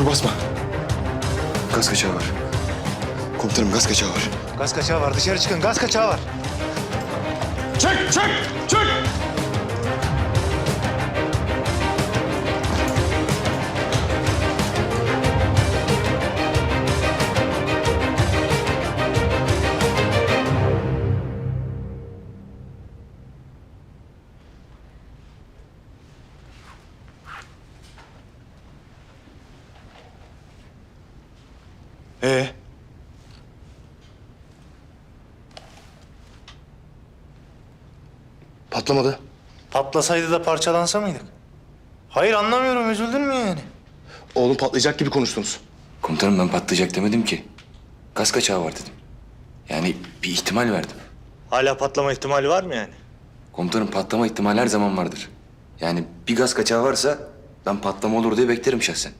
basma. Gaz kaçağı var. Komutanım gaz kaçağı var. Gaz kaçağı var. Dışarı çıkın. Gaz kaçağı var. Çek, çek, çek! Ee? Patlamadı. Patlasaydı da parçalansa mıydık? Hayır anlamıyorum. Üzüldün mü yani? Oğlum patlayacak gibi konuştunuz. Komutanım ben patlayacak demedim ki. Gaz kaçağı var dedim. Yani bir ihtimal verdim. Hala patlama ihtimali var mı yani? Komutanım patlama ihtimali her zaman vardır. Yani bir gaz kaçağı varsa ben patlama olur diye beklerim şahsen.